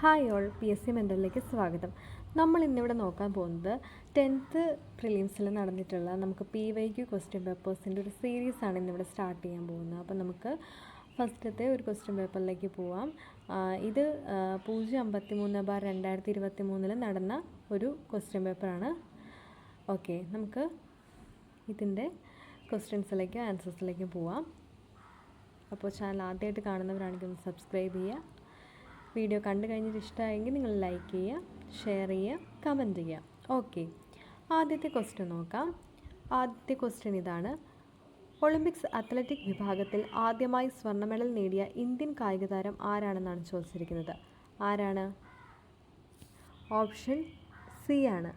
Hi all P S C മെന്റലിലേക്ക് സ്വാഗതം. നമ്മൾ ഇന്നിവിടെ നോക്കാൻ പോകുന്നത് ടെൻത്ത് പ്രിലിംസിൽ നടന്നിട്ടുള്ള നമുക്ക് പി വൈ ക്യു ക്വസ്റ്റ്യൻ പേപ്പേഴ്സിന്റെ ഒരു സീരീസ് ആണ് ഇന്നിവിടെ സ്റ്റാർട്ട് ചെയ്യാൻ പോകുന്നത്. അപ്പോൾ നമുക്ക് ഫസ്റ്റത്തെ ഒരു ക്വസ്റ്റ്യൻ പേപ്പറിലേക്ക് പോവാം. ഇത് പൂജ്യം അമ്പത്തി മൂന്ന് ബാർ രണ്ടായിരത്തി ഇരുപത്തി മൂന്നിൽ നടന്ന ഒരു ക്വസ്റ്റ്യൻ പേപ്പറാണ് ഓക്കെ നമുക്ക് ഇതിന്റെ ക്വസ്റ്റ്യൻസിലേക്കും ആൻസേഴ്സിലേക്കും പോവാം. അപ്പോൾ ചാനൽ ആദ്യമായിട്ട് കാണുന്നവരാണെങ്കിൽ ഒന്ന് സബ്സ്ക്രൈബ് ചെയ്യുക. വീഡിയോ കണ്ടു കഴിഞ്ഞിട്ട് ഇഷ്ടമായെങ്കിൽ നിങ്ങൾ ലൈക്ക് ചെയ്യുക ഷെയർ ചെയ്യുക കമന്റ് ചെയ്യുക. ഓക്കെ ആദ്യത്തെ ക്വസ്റ്റ്യൻ നോക്കാം. ആദ്യത്തെ ക്വസ്റ്റ്യൻ ഇതാണ്. ഒളിമ്പിക്സ് അത്ലറ്റിക് വിഭാഗത്തിൽ ആദ്യമായി സ്വർണ മെഡൽ നേടിയ ഇന്ത്യൻ കായിക താരം ആരാണെന്നാണ് ചോദിച്ചിരിക്കുന്നത്? ആരാണ്? ഓപ്ഷൻ സി ആണ്.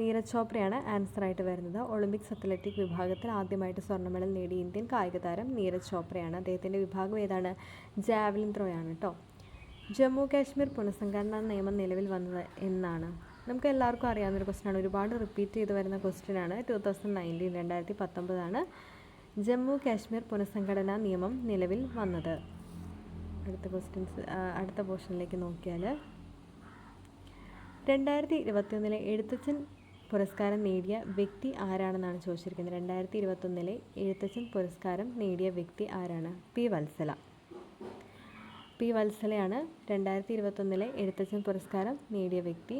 നീരജ് ചോപ്രയാണ് ആൻസർ ആയിട്ട് വരുന്നത്. ഒളിമ്പിക്സ് അത്ലറ്റിക് വിഭാഗത്തിൽ ആദ്യമായിട്ട് സ്വർണ മെഡൽ നേടിയ ഇന്ത്യൻ കായിക താരം നീരജ് ചോപ്രയാണ്. അദ്ദേഹത്തിന്റെ വിഭാഗം ഏതാണ്? ജാവലിൻ ത്രോയാണ് കേട്ടോ ജമ്മു കാശ്മീർ പുനഃസംഘടനാ നിയമം നിലവിൽ വന്നത് എന്നാണ്. നമുക്ക് എല്ലാവർക്കും അറിയാവുന്നൊരു ക്വസ്റ്റ്യൻ ആണ്. ഒരുപാട് റിപ്പീറ്റ് ചെയ്ത് വരുന്ന ക്വസ്റ്റ്യൻ ആണ്. ടു തൗസൻഡ് നയന്റീൻ രണ്ടായിരത്തി പത്തൊമ്പതാണ് ജമ്മു കാശ്മീർ പുനഃസംഘടനാ നിയമം നിലവിൽ വന്നത്. അടുത്ത ക്വസ്റ്റ്യൻസ് അടുത്ത പോർഷനിലേക്ക് നോക്കിയാൽ രണ്ടായിരത്തി ഇരുപത്തിയൊന്നിലെ എഴുത്തച്ഛൻ പുരസ്കാരം നേടിയ വ്യക്തി ആരാണെന്നാണ് ചോദിച്ചിരിക്കുന്നത്. രണ്ടായിരത്തി ഇരുപത്തൊന്നിലെ എഴുത്തച്ഛൻ പുരസ്കാരം നേടിയ വ്യക്തി ആരാണ്? പി വത്സല. പി വത്സലയാണ് രണ്ടായിരത്തി ഇരുപത്തൊന്നിലെ എഴുത്തച്ഛൻ പുരസ്കാരം നേടിയ വ്യക്തി.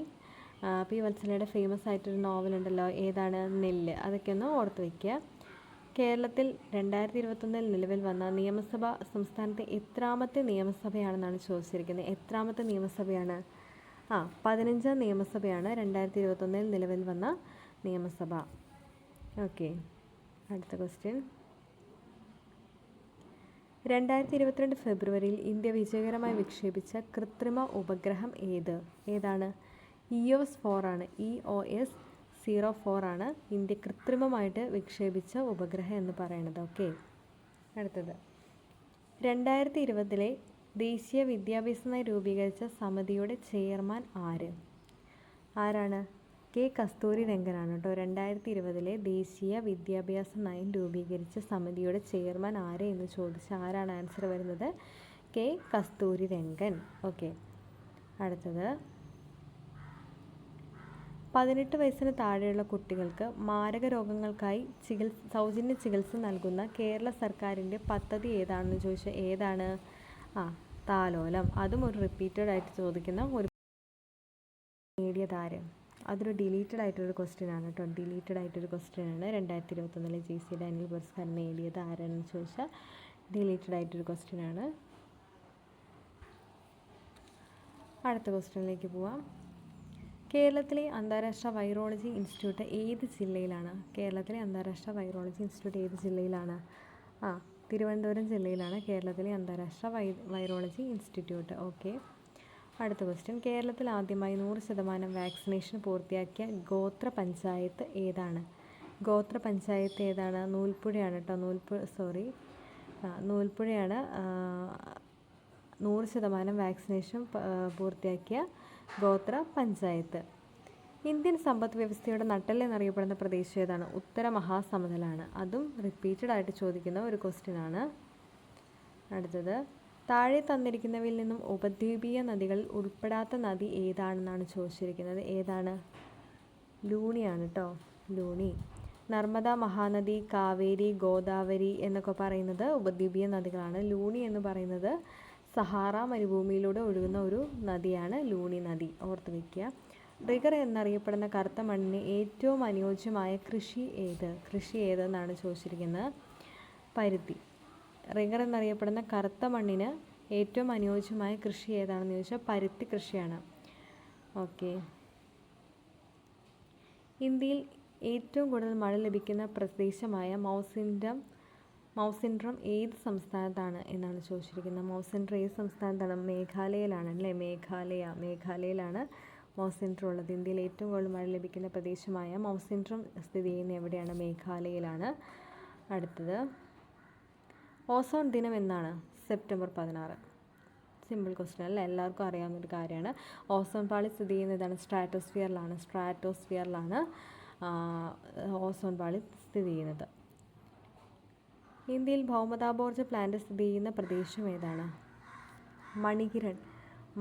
പി വത്സലയുടെ ഫേമസ് ആയിട്ടൊരു നോവലുണ്ടല്ലോ ഏതാണ് നെല്ല്? അതൊക്കെ ഒന്ന് ഓർത്ത് വയ്ക്കുക. കേരളത്തിൽ രണ്ടായിരത്തി ഇരുപത്തൊന്നിൽ നിലവിൽ വന്ന നിയമസഭ സംസ്ഥാനത്തെ എത്രാമത്തെ നിയമസഭയാണെന്നാണ് ചോദിച്ചിരിക്കുന്നത്. എത്രാമത്തെ നിയമസഭയാണ്? ആ പതിനഞ്ചാം നിയമസഭയാണ് രണ്ടായിരത്തി ഇരുപത്തൊന്നിൽ നിലവിൽ വന്ന നിയമസഭ. ഓക്കെ. അടുത്ത ക്വസ്റ്റ്യൻ രണ്ടായിരത്തി ഇരുപത്തിരണ്ട് ഫെബ്രുവരിയിൽ ഇന്ത്യ വിജയകരമായി വിക്ഷേപിച്ച കൃത്രിമ ഉപഗ്രഹം ഏത്? ഏതാണ്? ഇ എസ് ഫോർ ആണ്. E O S zero four India India കൃത്രിമമായിട്ട് വിക്ഷേപിച്ച ഉപഗ്രഹം എന്ന് പറയുന്നത് ഓക്കെ അടുത്തത്. രണ്ടായിരത്തി ഇരുപതിലെ ദേശീയ വിദ്യാഭ്യാസ രൂപീകരിച്ച സമിതിയുടെ ചെയർമാൻ ആര്? ആരാണ്? കെ കസ്തൂരി രംഗനാണ് കേട്ടോ. രണ്ടായിരത്തി ഇരുപതിലെ ദേശീയ വിദ്യാഭ്യാസ നയം രൂപീകരിച്ച സമിതിയുടെ ചെയർമാൻ ആരെ എന്ന് ചോദിച്ച് ആരാണ് ആൻസർ വരുന്നത്? കെ കസ്തൂരി രംഗൻ. ഓക്കെ. അടുത്തത്. പതിനെട്ട് വയസ്സിന് താഴെയുള്ള കുട്ടികൾക്ക് മാരക രോഗങ്ങൾക്കായി ചികിത്സ സൗജന്യ ചികിത്സ നൽകുന്ന കേരള സർക്കാരിന്റെ പദ്ധതി ഏതാണെന്ന് ചോദിച്ചാൽ ഏതാണ്? ആ താലോലം. അതും ഒരു റിപ്പീറ്റഡ് ആയിട്ട് ചോദിക്കുന്ന ഒരു നേടിയതാര് അതൊരു ഡിലീറ്റഡ് ആയിട്ടൊരു ക്വസ്റ്റ്യൻ ആണ് കേട്ടോ ഡിലീറ്റഡ് ആയിട്ടൊരു ക്വസ്റ്റ്യൻ ആണ്. രണ്ടായിരത്തി ഇരുപത്തൊന്നിലെ ജി സി ഡാനിയൽ പുരസ്കാരം നേടിയത് ആരാണെന്ന് ചോദിച്ചാൽ ഡിലീറ്റഡ് ആയിട്ടൊരു ക്വസ്റ്റ്യൻ ആണ്. അടുത്ത ക്വസ്റ്റ്യനിലേക്ക് പോവാം. കേരളത്തിലെ അന്താരാഷ്ട്ര വൈറോളജി ഇൻസ്റ്റിറ്റ്യൂട്ട് ഏത് ജില്ലയിലാണ്? കേരളത്തിലെ അന്താരാഷ്ട്ര വൈറോളജി ഇൻസ്റ്റിറ്റ്യൂട്ട് ഏത് ജില്ലയിലാണ്? ആ തിരുവനന്തപുരം ജില്ലയിലാണ് കേരളത്തിലെ അന്താരാഷ്ട്ര വൈ വൈറോളജി ഇൻസ്റ്റിറ്റ്യൂട്ട് ഓക്കെ അടുത്ത ക്വസ്റ്റ്യൻ കേരളത്തിൽ ആദ്യമായി നൂറ് ശതമാനം വാക്സിനേഷൻ പൂർത്തിയാക്കിയ ഗോത്ര പഞ്ചായത്ത് ഏതാണ്? ഗോത്ര പഞ്ചായത്ത് ഏതാണ്? നൂൽപ്പുഴയാണ് കേട്ടോ നൂൽപ്പുഴ സോറി നൂൽപ്പുഴയാണ് നൂറ് ശതമാനം വാക്സിനേഷൻ പൂർത്തിയാക്കിയ ഗോത്ര പഞ്ചായത്ത്. ഇന്ത്യൻ സമ്പദ് വ്യവസ്ഥയുടെ നട്ടെല്ല് എന്നറിയപ്പെടുന്ന പ്രദേശം ഏതാണ്? ഉത്തര മഹാസമതലാണ്. അതും റിപ്പീറ്റഡ് ആയിട്ട് ചോദിക്കുന്ന ഒരു ക്വസ്റ്റ്യൻ ആണ്. അടുത്തത്. താഴെ തന്നിരിക്കുന്നവയിൽ നിന്നും ഉപദ്വീപീയ നദികളിൽ ഉൾപ്പെടാത്ത നദി ഏതാണെന്നാണ് ചോദിച്ചിരിക്കുന്നത്? ഏതാണ്? ലൂണിയാണ് കേട്ടോ ലൂണി. നർമ്മദ മഹാനദി കാവേരി ഗോദാവരി എന്നൊക്കെ പറയുന്നത് ഉപദ്വീപീയ നദികളാണ്. ലൂണി എന്ന് പറയുന്നത് സഹാറ മരുഭൂമിയിലൂടെ ഒഴുകുന്ന ഒരു നദിയാണ് ലൂണി നദി. ഓർത്ത് വയ്ക്കുക റിഗർ എന്നറിയപ്പെടുന്ന കറുത്ത മണ്ണിന് ഏറ്റവും അനുയോജ്യമായ കൃഷി ഏത്? കൃഷി ഏതെന്നാണ് ചോദിച്ചിരിക്കുന്നത്? പരുത്തി റിഗർ എന്നറിയപ്പെടുന്ന കറുത്ത മണ്ണിന് ഏറ്റവും അനുയോജ്യമായ കൃഷി ഏതാണെന്ന് ചോദിച്ചാൽ പരുത്തി കൃഷിയാണ്. ഓക്കെ. ഇന്ത്യയിൽ ഏറ്റവും കൂടുതൽ മഴ ലഭിക്കുന്ന പ്രദേശമായ മൗസിൻഡം മൗസിൻഡ്രം ഏത് സംസ്ഥാനത്താണ് എന്നാണ് ചോദിച്ചിരിക്കുന്നത്. മൗസിൻഡ്രം ഏത് സംസ്ഥാനത്താണ്? മേഘാലയയിലാണ് അല്ലേ? മേഘാലയ മേഘാലയയിലാണ് മൗസിൻഡ്രം ഉള്ളത്. ഇന്ത്യയിൽ ഏറ്റവും കൂടുതൽ മഴ ലഭിക്കുന്ന പ്രദേശമായ മൗസിൻഡ്രം സ്ഥിതി ചെയ്യുന്ന എവിടെയാണ്? മേഘാലയയിലാണ്. അടുത്തത്. ഓസോൺ ദിനം എന്നാണ് സെപ്റ്റംബർ പതിനാറ്. സിമ്പിൾ ക്വസ്റ്റ്യൻ അല്ല? എല്ലാവർക്കും അറിയാവുന്ന ഒരു കാര്യമാണ്. ഓസോൺ പാളി സ്ഥിതി ചെയ്യുന്നതാണ് സ്ട്രാറ്റോസ്ഫിയറിലാണ്. സ്ട്രാറ്റോസ്ഫിയറിലാണ് ഓസോൺ പാളി സ്ഥിതി ചെയ്യുന്നത്. ഇന്ത്യയിൽ ഭൗമതാപോർജ പ്ലാന്റ് സ്ഥിതി ചെയ്യുന്ന പ്രദേശം ഏതാണ്? മണികിരൺ.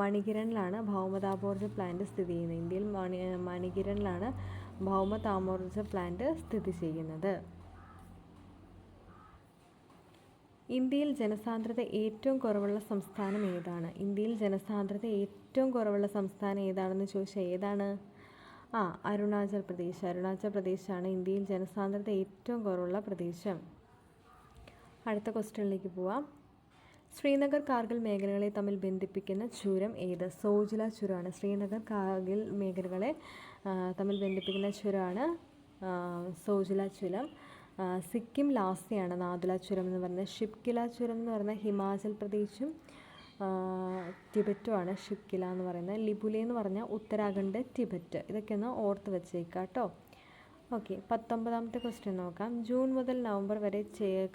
മണികിരണിലാണ് ഭൗമതാപോർജ പ്ലാന്റ് സ്ഥിതി ചെയ്യുന്നത്. ഇന്ത്യയിൽ മണി മണികിരണിലാണ് ഭൗമതാമോർജ പ്ലാന്റ് സ്ഥിതി ചെയ്യുന്നത്. ഇന്ത്യയിൽ ജനസാന്ദ്രത ഏറ്റവും കുറവുള്ള സംസ്ഥാനം ഏതാണ്? ഇന്ത്യയിൽ ജനസാന്ദ്രത ഏറ്റവും കുറവുള്ള സംസ്ഥാനം ഏതാണെന്ന് ചോദിച്ചാൽ ഏതാണ്? ആ അരുണാചൽ പ്രദേശ്. അരുണാചൽ പ്രദേശാണ് ഇന്ത്യയിൽ ജനസാന്ദ്രത ഏറ്റവും കുറവുള്ള പ്രദേശം. അടുത്ത ക്വസ്റ്റ്യനിലേക്ക് പോവാം. ശ്രീനഗർ കാർഗിൽ മേഖലകളെ തമ്മിൽ ബന്ധിപ്പിക്കുന്ന ചുരം ഏത്? സോജില ചുരമാണ്. ശ്രീനഗർ കാർഗിൽ മേഖലകളെ തമ്മിൽ ബന്ധിപ്പിക്കുന്ന ചുരമാണ് സോജില ചുരം. സിക്കിം ലാസ്യയാണ് നാദുല ചുരം എന്ന് പറയുന്നത്. ഷിപ്കില ചുരം എന്ന് പറയുന്നത് ഹിമാചൽ പ്രദേശും ടിബറ്റുമാണ് ഷിപ്കില എന്ന് പറയുന്നത്. ലിബുലെ എന്ന് പറഞ്ഞാൽ ഉത്തരാഖണ്ഡ് ടിബറ്റ്. ഇതൊക്കെ ഒന്ന് ഓർത്ത് വെച്ചേക്കാം കേട്ടോ ഓക്കെ പത്തൊമ്പതാമത്തെ ക്വസ്റ്റ്യൻ നോക്കാം. ജൂൺ മുതൽ നവംബർ വരെ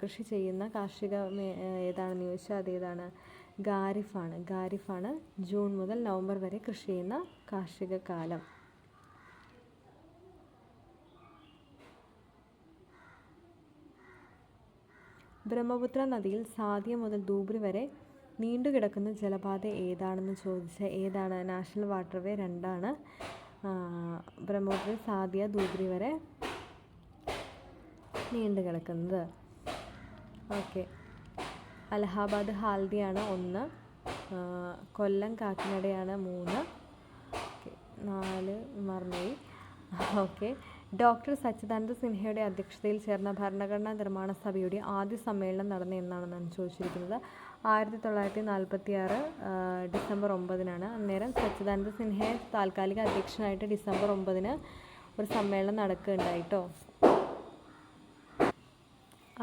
കൃഷി ചെയ്യുന്ന കാർഷിക ഏതാണെന്ന് ചോദിച്ചാൽ അതേതാണ് ഗാരിഫാണ്. ഗാരിഫാണ് ജൂൺ മുതൽ നവംബർ വരെ കൃഷി ചെയ്യുന്ന കാർഷിക കാലം. ബ്രഹ്മപുത്ര നദിയിൽ സാദിയ മുതൽ ധൂബ്രി വരെ നീണ്ടുകിടക്കുന്ന ജലപാത ഏതാണെന്ന് ചോദിച്ച ഏതാണ്? നാഷണൽ വാട്ടർവേ രണ്ടാണ്. ബ്രഹ്മപുത്ര സാദിയ ധൂബ്രി വരെ നീണ്ടു കിടക്കുന്നത് ഓക്കെ. അലഹാബാദ് ഹാൽദിയാണ് ഒന്ന്. കൊല്ലം കാക്കിനടയാണ് മൂന്ന്. നാല് മറന്നുപോയി. ഓക്കെ. ഡോക്ടർ സച്ചിദാനന്ദ സിൻഹയുടെ അധ്യക്ഷതയിൽ ചേർന്ന ഭരണഘടനാ നിർമ്മാണ സഭയുടെ ആദ്യ സമ്മേളനം നടന്ന എന്നാണെന്നാണ് ചോദിച്ചിരിക്കുന്നത്. ആയിരത്തി തൊള്ളായിരത്തി നാൽപ്പത്തി ആറ് ഡിസംബർ ഒമ്പതിനാണ്. അന്നേരം സച്ചിദാനന്ദ സിൻഹയെ താൽക്കാലിക അധ്യക്ഷനായിട്ട് ഡിസംബർ ഒമ്പതിന് ഒരു സമ്മേളനം നടക്കുകയുണ്ടായിട്ടോ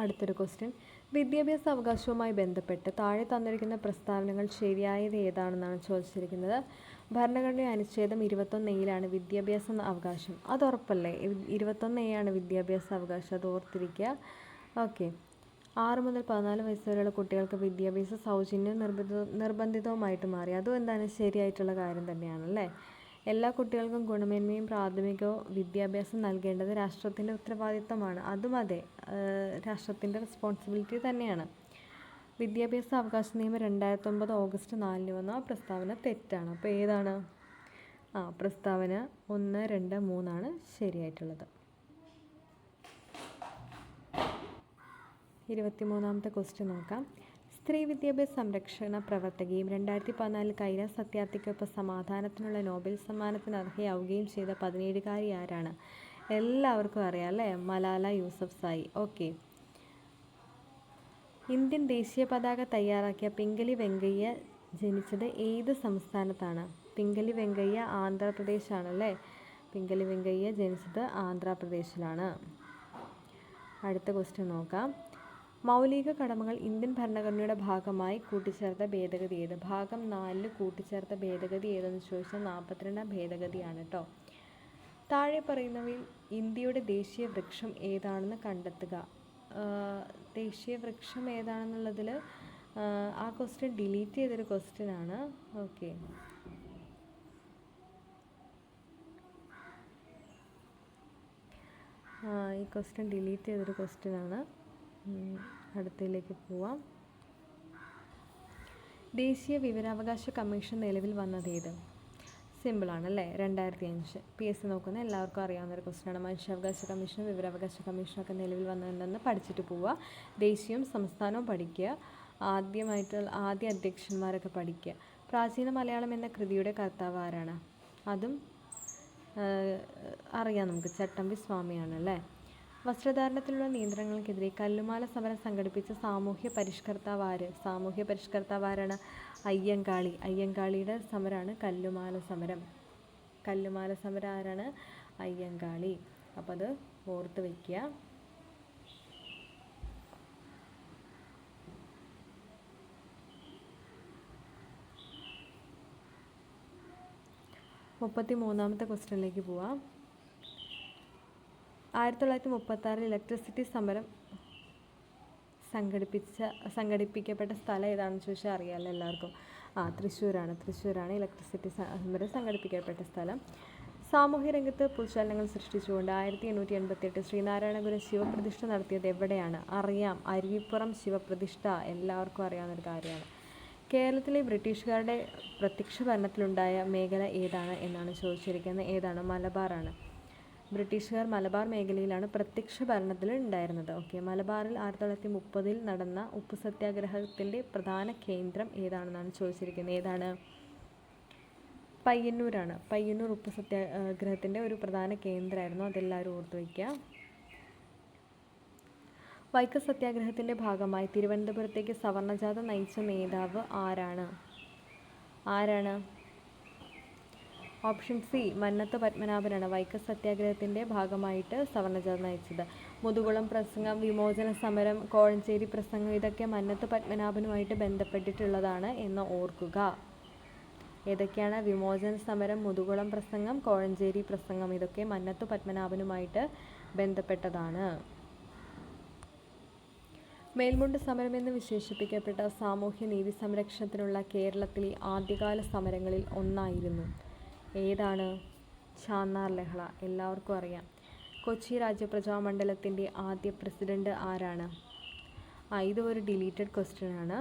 അടുത്തൊരു ക്വസ്റ്റ്യൻ വിദ്യാഭ്യാസ അവകാശവുമായി ബന്ധപ്പെട്ട് താഴെ തന്നിരിക്കുന്ന പ്രസ്താവനകൾ ശരിയായത് ഏതാണെന്നാണ് ചോദിച്ചിരിക്കുന്നത്. ഭരണഘടനയുടെ അനുച്ഛേദം ഇരുപത്തൊന്ന് എയിലാണ് വിദ്യാഭ്യാസ അവകാശം. അത് ഉറപ്പല്ലേ? ഇ- ഇരുപത്തൊന്ന് എയാണ് വിദ്യാഭ്യാസ അവകാശം. അത് ഓർത്തിരിക്കുക. ഓക്കെ. ആറ് മുതൽ പതിനാല് വയസ്സ് വരെയുള്ള കുട്ടികൾക്ക് വിദ്യാഭ്യാസ സൗജന്യവും നിർബന്ധ നിർബന്ധിതവുമായിട്ട് മാറി. അതും എന്താണ്? ശരിയായിട്ടുള്ള കാര്യം തന്നെയാണല്ലേ? എല്ലാ കുട്ടികൾക്കും ഗുണമേന്മയും പ്രാഥമിക വിദ്യാഭ്യാസം നൽകേണ്ടത് രാഷ്ട്രത്തിന്റെ ഉത്തരവാദിത്തമാണ് അതും അതെ രാഷ്ട്രത്തിന്റെ റെസ്പോൺസിബിലിറ്റി തന്നെയാണ്. വിദ്യാഭ്യാസ അവകാശ നിയമം രണ്ടായിരത്തൊമ്പത് ഓഗസ്റ്റ് നാലിന് വന്ന പ്രസ്താവന തെറ്റാണ്. അപ്പോൾ ഏതാണ്? ആ പ്രസ്താവന ഒന്ന് രണ്ട് മൂന്നാണ് ശരിയായിട്ടുള്ളത്. ഇരുപത്തിമൂന്നാമത്തെ ക്വസ്റ്റ്യൻ നോക്കാം. സ്ത്രീ വിദ്യാഭ്യാസ സംരക്ഷണ പ്രവർത്തകയും രണ്ടായിരത്തി പതിനാലിൽ കൈലാസ് സത്യാർത്ഥിക്കൊപ്പം സമാധാനത്തിനുള്ള നോബൽ സമ്മാനത്തിന് അർഹയാവുകയും ചെയ്ത പതിനേഴുകാരി ആരാണ്? എല്ലാവർക്കും അറിയാം അല്ലേ? Malala Yousafzai. Okay. Indian ദേശീയ പതാക തയ്യാറാക്കിയ പിങ്കലി വെങ്കയ്യ ജനിച്ചത് ഏത് സംസ്ഥാനത്താണ്? പിങ്കലി വെങ്കയ്യ ആന്ധ്രാപ്രദേശാണല്ലേ പിങ്കലി വെങ്കയ്യ ജനിച്ചത് ആന്ധ്രാപ്രദേശിലാണ്. അടുത്ത ക്വസ്റ്റ്യൻ നോക്കാം. മൗലിക കടമകൾ ഇന്ത്യൻ ഭരണഘടനയുടെ ഭാഗമായി കൂട്ടിച്ചേർത്ത ഭേദഗതി ഏത്? ഭാഗം നാലിൽ കൂട്ടിച്ചേർത്ത ഭേദഗതി ഏതെന്ന് ചോദിച്ചാൽ നാൽപ്പത്തിരണ്ടാം ഭേദഗതിയാണ് കേട്ടോ താഴെ പറയുന്നവയിൽ ഇന്ത്യയുടെ ദേശീയ വൃക്ഷം ഏതാണെന്ന് കണ്ടെത്തുക. ദേശീയ വൃക്ഷം ഏതാണെന്നുള്ളതിൽ ആ ക്വസ്റ്റ്യൻ ഡിലീറ്റ് ചെയ്തൊരു ക്വസ്റ്റ്യൻ ആണ്. ഓക്കെ ഈ ക്വസ്റ്റ്യൻ ഡിലീറ്റ് ചെയ്തൊരു ക്വസ്റ്റ്യൻ ആണ്. ഉം, അടുത്തതിലേക്ക് പോവാം. ദേശീയ വിവരാവകാശ കമ്മീഷൻ നിലവിൽ വന്നത് ഏത്? സിമ്പിളാണ് അല്ലേ രണ്ടായിരത്തി അഞ്ച് പി എസ് സി നോക്കുന്ന എല്ലാവർക്കും അറിയാവുന്ന ഒരു ക്വസ്റ്റനാണ് മനുഷ്യാവകാശ കമ്മീഷൻ വിവരാവകാശ കമ്മീഷനൊക്കെ നിലവിൽ വന്നതെന്ന് പഠിച്ചിട്ട് പോവുക ദേശീയവും സംസ്ഥാനവും പഠിക്കുക. ആദ്യമായിട്ടുള്ള ആദ്യ അധ്യക്ഷന്മാരൊക്കെ പഠിക്കുക. പ്രാചീന മലയാളം എന്ന കൃതിയുടെ കർത്താവ് ആരാണ്? അതും അറിയാം നമുക്ക്. ചട്ടമ്പി സ്വാമിയാണ് അല്ലേ? വസ്ത്രധാരണത്തിലുള്ള നിയന്ത്രണങ്ങൾക്കെതിരെ കല്ലുമാല സമരം സംഘടിപ്പിച്ച സാമൂഹ്യ പരിഷ്കർത്താവാര് സാമൂഹ്യ പരിഷ്കർത്താവ് ആരാണ്? അയ്യങ്കാളി. അയ്യങ്കാളിയുടെ സമരമാണ് കല്ലുമാല സമരം. കല്ലുമാല സമരം ആരാണ്? അയ്യങ്കാളി. അപ്പോൾ അത് ഓർത്ത് വയ്ക്കുക മുപ്പത്തി മൂന്നാമത്തെ ക്വസ്റ്റ്യനിലേക്ക് പോവാം. ആയിരത്തി തൊള്ളായിരത്തി മുപ്പത്താറിൽ ഇലക്ട്രിസിറ്റി സമരം സംഘടിപ്പിച്ച സംഘടിപ്പിക്കപ്പെട്ട സ്ഥലം ഏതാണെന്ന് ചോദിച്ചാൽ അറിയാമല്ലോ എല്ലാവർക്കും. ആ തൃശ്ശൂരാണ്. തൃശ്ശൂരാണ് ഇലക്ട്രിസിറ്റി സമരം സംഘടിപ്പിക്കപ്പെട്ട സ്ഥലം. സാമൂഹ്യ രംഗത്ത് പുതുചലനങ്ങൾ സൃഷ്ടിച്ചുകൊണ്ട് ആയിരത്തി എണ്ണൂറ്റി എൺപത്തിയെട്ട് ശ്രീനാരായണഗുരു ശിവപ്രതിഷ്ഠ നടത്തിയത് എവിടെയാണ്? അറിയാം. അരുവിപ്പുറം ശിവപ്രതിഷ്ഠ. എല്ലാവർക്കും അറിയാവുന്നൊരു കാര്യമാണ്. കേരളത്തിലെ ബ്രിട്ടീഷുകാരുടെ പ്രത്യക്ഷ ഭരണത്തിലുണ്ടായ മേഖല ഏതാണ് എന്നാണ് ചോദിച്ചിരിക്കുന്നത്. ഏതാണ്? മലബാറാണ്. ബ്രിട്ടീഷുകാർ മലബാർ മേഖലയിലാണ് പ്രത്യക്ഷ ഭരണത്തിൽ ഉണ്ടായിരുന്നത്. ഓക്കെ മലബാറിൽ ആയിരത്തി തൊള്ളായിരത്തി മുപ്പതിൽ നടന്ന ഉപ്പ് സത്യാഗ്രഹത്തിന്റെ പ്രധാന കേന്ദ്രം ഏതാണെന്നാണ് ചോദിച്ചിരിക്കുന്നത്? ഏതാണ്? പയ്യന്നൂരാണ്. പയ്യന്നൂർ ഉപ്പ് സത്യാഗ്രഹത്തിന്റെ ഒരു പ്രധാന കേന്ദ്രമായിരുന്നു. അതെല്ലാവരും ഓർത്തു വയ്ക്കുക. വൈക്കം സത്യാഗ്രഹത്തിന്റെ ഭാഗമായി തിരുവനന്തപുരത്തേക്ക് സവർണജാഥ നയിച്ച നേതാവ് ആരാണ്? ആരാണ്? ഓപ്ഷൻ സി മന്നത്ത് പത്മനാഭനാണ് വൈക്കം സത്യാഗ്രഹത്തിന്റെ ഭാഗമായിട്ട് സവർണജാഥ നയിച്ചത്. മുതുകുളം പ്രസംഗം വിമോചന സമരം കോഴഞ്ചേരി പ്രസംഗം ഇതൊക്കെ മന്നത്ത് പത്മനാഭനുമായിട്ട് ബന്ധപ്പെട്ടിട്ടുള്ളതാണ് എന്ന് ഓർക്കുക. ഏതൊക്കെയാണ് വിമോചന സമരം മുതുകുളം പ്രസംഗം കോഴഞ്ചേരി പ്രസംഗം ഇതൊക്കെ മന്നത്ത് പത്മനാഭനുമായിട്ട് ബന്ധപ്പെട്ടതാണ്. മേൽമുണ്ട് സമരം എന്ന് വിശേഷിപ്പിക്കപ്പെട്ട സാമൂഹ്യ നീതി സംരക്ഷണത്തിനുള്ള കേരളത്തിലെ ആദ്യകാല സമരങ്ങളിൽ ഒന്നായിരുന്നു. ഏതാണ്? ചാന്നാർ ലഹള. എല്ലാവർക്കും അറിയാം. കൊച്ചി രാജ്യപ്രജാമണ്ഡലത്തിന്റെ ആദ്യ പ്രസിഡന്റ് ആരാണ്? ആ ഇത് ഒരു ഡിലീറ്റഡ് ക്വസ്റ്റ്യൻ ആണ്.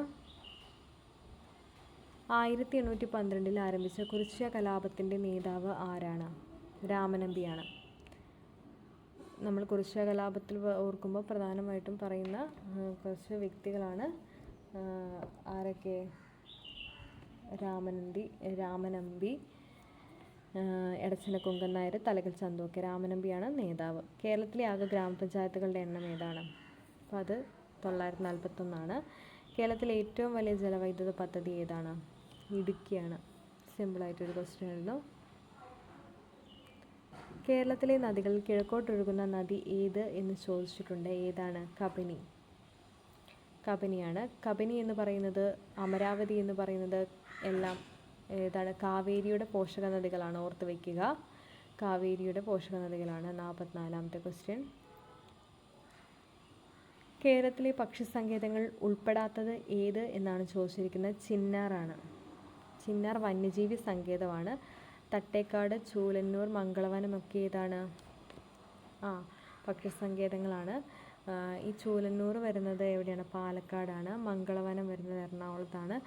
ആയിരത്തി എണ്ണൂറ്റി പന്ത്രണ്ടിൽ ആരംഭിച്ച കുറിച്യ കലാപത്തിന്റെ നേതാവ് ആരാണ്? രാമനമ്പിയാണ്. നമ്മൾ കുറിച്യ കലാപത്തിൽ ഓർക്കുമ്പോൾ പ്രധാനമായിട്ടും പറയുന്ന കുറച്ച് വ്യക്തികളാണ് ആരൊക്കെ? രാമനമ്പി രാമനമ്പി എടച്ചന കുങ്കൻ നായർ തലകൽ ചന്തോക്കെ രാമനമ്പിയാണ് നേതാവ്. കേരളത്തിലെ ആകെ ഗ്രാമപഞ്ചായത്തുകളുടെ എണ്ണം ഏതാണ്? അപ്പോൾ അത് തൊള്ളായിരത്തി നാൽപ്പത്തൊന്നാണ് കേരളത്തിലെ ഏറ്റവും വലിയ ജലവൈദ്യുത പദ്ധതി ഏതാണ്? ഇടുക്കിയാണ്. സിമ്പിളായിട്ടൊരു ക്വസ്റ്റ്യൻ ആയിരുന്നു കേരളത്തിലെ നദികളിൽ കിഴക്കോട്ടൊഴുകുന്ന നദി ഏത് എന്ന് ചോദിച്ചിട്ടുണ്ട്. ഏതാണ്? കബനി കബനിയാണ് കബനി എന്ന് പറയുന്നത് അമരാവതി എന്ന് പറയുന്നത് എല്ലാം ഏതാണ് കാവേരിയുടെ പോഷക നദികളാണ് ഓർത്ത് വയ്ക്കുക കാവേരിയുടെ പോഷക നദികളാണ് നാൽപ്പത്തിനാലാമത്തെ ക്വസ്റ്റ്യൻ കേരളത്തിലെ പക്ഷി സങ്കേതങ്ങൾ ഉൾപ്പെടാത്തത് ഏത് എന്നാണ് ചോദിച്ചിരിക്കുന്നത് ചിന്നാറാണ്. ചിന്നാർ വന്യജീവി സങ്കേതമാണ്. തട്ടേക്കാട് ചൂലന്നൂർ മംഗളവനം ഒക്കെ ഏതാണ്? ആ പക്ഷി സങ്കേതങ്ങളാണ് ഈ ചൂലന്നൂർ വരുന്നത് എവിടെയാണ്? പാലക്കാടാണ്. മംഗളവനം വരുന്നത് എറണാകുളത്താണ്.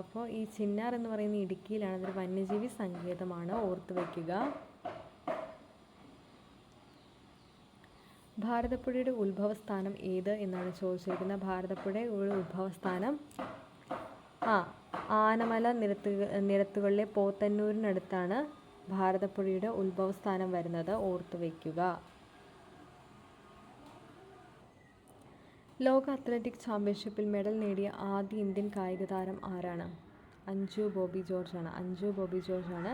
അപ്പോൾ ഈ ചിന്നാർ എന്ന് പറയുന്ന ഇടുക്കിയിലാണ്. അതൊരു വന്യജീവി സങ്കേതമാണ്. ഓർത്ത് വയ്ക്കുക ഭാരതപ്പുഴയുടെ ഉത്ഭവസ്ഥാനം ഏത് എന്നാണ് ചോദിച്ചിരിക്കുന്നത്. ഭാരതപ്പുഴയുടെ ഉത്ഭവസ്ഥാനം ആ ആനമല നിരത്തു നിരത്തുകളിലെ പോത്തന്നൂരിനടുത്താണ് ഭാരതപ്പുഴയുടെ ഉത്ഭവസ്ഥാനം വരുന്നത്. ഓർത്തു വയ്ക്കുക ലോക അത്ലറ്റിക് ചാമ്പ്യൻഷിപ്പിൽ മെഡൽ നേടിയ ആദ്യ ഇന്ത്യൻ കായിക താരം ആരാണ്? അഞ്ജു ബോബി ജോർജ് ആണ്. അഞ്ജു ബോബി ജോർജ് ആണ്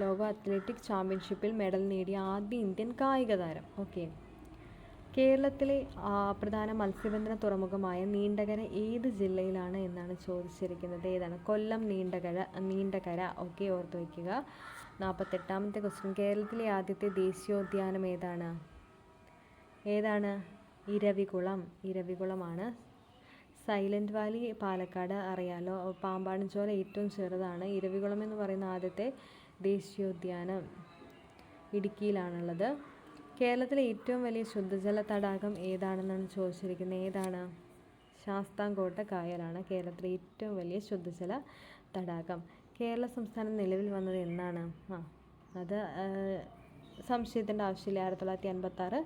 ലോക അത്ലറ്റിക് ചാമ്പ്യൻഷിപ്പിൽ മെഡൽ നേടിയ ആദ്യ ഇന്ത്യൻ കായിക താരം. ഓക്കെ. കേരളത്തിലെ പ്രധാന മത്സ്യബന്ധന തുറമുഖമായ നീണ്ടകര ഏത് ജില്ലയിലാണ് എന്നാണ് ചോദിച്ചിരിക്കുന്നത്? ഏതാണ്? കൊല്ലം നീണ്ടകര നീണ്ടകര. ഓക്കെ ഓർത്ത് വയ്ക്കുക. നാൽപ്പത്തെട്ടാമത്തെ ക്വസ്റ്റ്യൻ കേരളത്തിലെ ആദ്യത്തെ ദേശീയോദ്യാനം ഏതാണ്? ഏതാണ്? ഇരവികുളം ഇരവികുളമാണ്. സൈലന്റ് വാലി പാലക്കാട് അറിയാലോ. പാമ്പാടിച്ചോല ഏറ്റവും ചെറുതാണ്. ഇരവികുളം എന്ന് പറയുന്ന ആദ്യത്തെ ദേശീയോദ്യാനം ഇടുക്കിയിലാണുള്ളത്. കേരളത്തിലെ ഏറ്റവും വലിയ ശുദ്ധജല തടാകം ഏതാണെന്നാണ് ചോദിച്ചിരിക്കുന്നത്? ഏതാണ്? ശാസ്താംകോട്ട കായലാണ് കേരളത്തിലെ ഏറ്റവും വലിയ ശുദ്ധജല തടാകം. കേരള സംസ്ഥാനം നിലവിൽ വന്നത് എന്നാണ്? ആ അത് സംശയത്തിന്റെ ആവശ്യമില്ല. ആയിരത്തി തൊള്ളായിരത്തി അൻപത്താറ്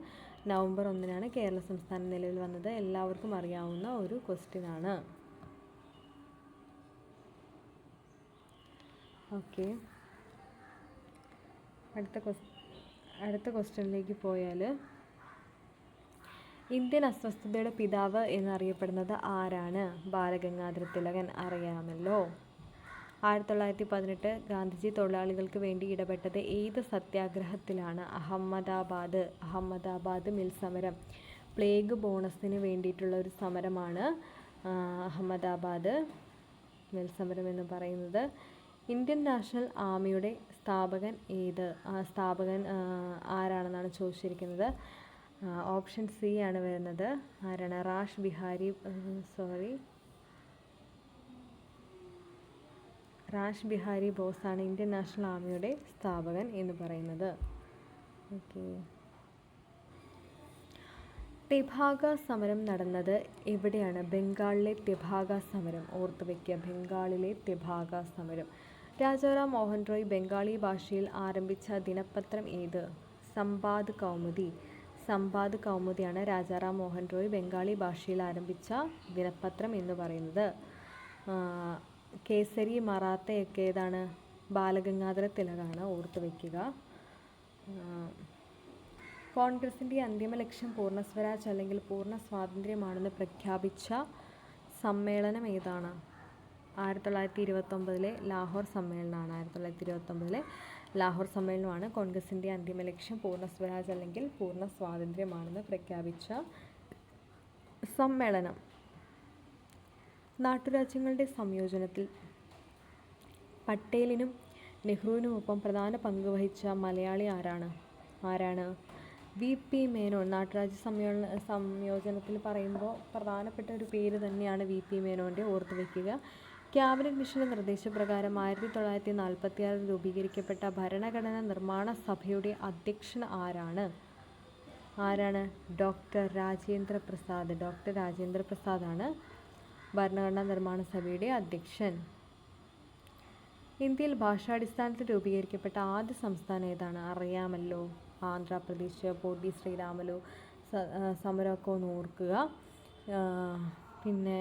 നവംബർ ഒന്നിനാണ് കേരള സംസ്ഥാനം നിലവിൽ വന്നത്. എല്ലാവർക്കും അറിയാവുന്ന ഒരു ക്വസ്റ്റ്യൻ ആണ്. ഓക്കെ അടുത്ത ക്വസ് അടുത്ത ക്വസ്റ്റ്യനിലേക്ക് പോയാൽ ഇന്ത്യൻ അസ്വസ്ഥതയുടെ പിതാവ് എന്നറിയപ്പെടുന്നത് ആരാണ്? ബാലഗംഗാധര തിലകൻ അറിയാമല്ലോ. ആയിരത്തി തൊള്ളായിരത്തി പതിനെട്ട് ഗാന്ധിജി തൊഴിലാളികൾക്ക് വേണ്ടി ഇടപെട്ടത് ഏത് സത്യാഗ്രഹത്തിലാണ്? അഹമ്മദാബാദ് അഹമ്മദാബാദ് മിൽ സമരം. പ്ലേഗ് ബോണസിന് വേണ്ടിയിട്ടുള്ള ഒരു സമരമാണ് അഹമ്മദാബാദ് മിൽ സമരം എന്ന് പറയുന്നത്. ഇന്ത്യൻ നാഷണൽ ആർമിയുടെ സ്ഥാപകൻ ഏത്? സ്ഥാപകൻ ആരാണെന്നാണ് ചോദിച്ചിരിക്കുന്നത്? ഓപ്ഷൻ സി ആണ് വരുന്നത്. ആരാണ് റാഷ് ബിഹാരി സോറി റാഷ് ബിഹാരി ബോസാണ് ഇന്ത്യൻ നാഷണൽ ആർമിയുടെ സ്ഥാപകൻ എന്ന് പറയുന്നത്. ഓക്കെ. തെഭാഗ സമരം നടന്നത് എവിടെയാണ്? ബംഗാളിലെ തെഭാഗ സമരം. ഓർത്തു വയ്ക്കുക ബംഗാളിലെ തെഭാഗ സമരം. രാജാറാം മോഹൻ റോയ് ബംഗാളി ഭാഷയിൽ ആരംഭിച്ച ദിനപത്രം ഏത്? സമ്പാദ് കൗമുദി. സമ്പാദ് കൗമുദിയാണ് രാജാറാം മോഹൻ റോയ് ബംഗാളി ഭാഷയിൽ ആരംഭിച്ച ദിനപത്രം എന്ന് പറയുന്നത്. കേസരി മറാത്തയൊക്കെ ഏതാണ്? ബാലഗംഗാധര തിലകാണ് ഓർത്ത് വയ്ക്കുക കോൺഗ്രസിന്റെ അന്തിമ ലക്ഷ്യം പൂർണ സ്വരാജ് അല്ലെങ്കിൽ പൂർണ സ്വാതന്ത്ര്യമാണെന്ന് പ്രഖ്യാപിച്ച സമ്മേളനം ഏതാണ്? ആയിരത്തി തൊള്ളായിരത്തി ഇരുപത്തൊമ്പതിലെ ലാഹോർ സമ്മേളനമാണ്. ആയിരത്തി തൊള്ളായിരത്തി ഇരുപത്തൊമ്പതിലെ ലാഹോർ സമ്മേളനമാണ് കോൺഗ്രസിന്റെ അന്തിമ ലക്ഷ്യം പൂർണ സ്വരാജ് അല്ലെങ്കിൽ പൂർണ സ്വാതന്ത്ര്യമാണെന്ന് പ്രഖ്യാപിച്ച സമ്മേളനം. നാട്ടുരാജ്യങ്ങളുടെ സംയോജനത്തിൽ പട്ടേലിനും നെഹ്റുവിനുമൊപ്പം പ്രധാന പങ്ക് വഹിച്ച മലയാളി ആരാണ്? ആരാണ്? വി. പി. മേനോൻ. നാട്ടുരാജ്യ സംയോജന സംയോജനത്തിൽ പറയുമ്പോൾ പ്രധാനപ്പെട്ട ഒരു പേര് തന്നെയാണ് വി. പി. മേനോന്റെ ഓർത്ത് വയ്ക്കുക. ക്യാബിനറ്റ് മിഷന്റെ നിർദ്ദേശപ്രകാരം ആയിരത്തി തൊള്ളായിരത്തി നാൽപ്പത്തി ആറിൽ രൂപീകരിക്കപ്പെട്ട ഭരണഘടന നിർമ്മാണ സഭയുടെ അധ്യക്ഷൻ ആരാണ്? ആരാണ്? ഡോക്ടർ രാജേന്ദ്ര പ്രസാദ് ഡോക്ടർ രാജേന്ദ്ര പ്രസാദാണ് ഭരണഘടനാ നിർമ്മാണ സഭയുടെ അധ്യക്ഷൻ. ഇന്ത്യയിൽ ഭാഷാടിസ്ഥാനത്തിൽ രൂപീകരിക്കപ്പെട്ട ആദ്യ സംസ്ഥാനം ഏതാണ്? അറിയാമല്ലോ. ആന്ധ്രാപ്രദേശ് പൊടി ശ്രീരാമലു സമരമൊക്കെ ഒന്ന് ഓർക്കുക. പിന്നെ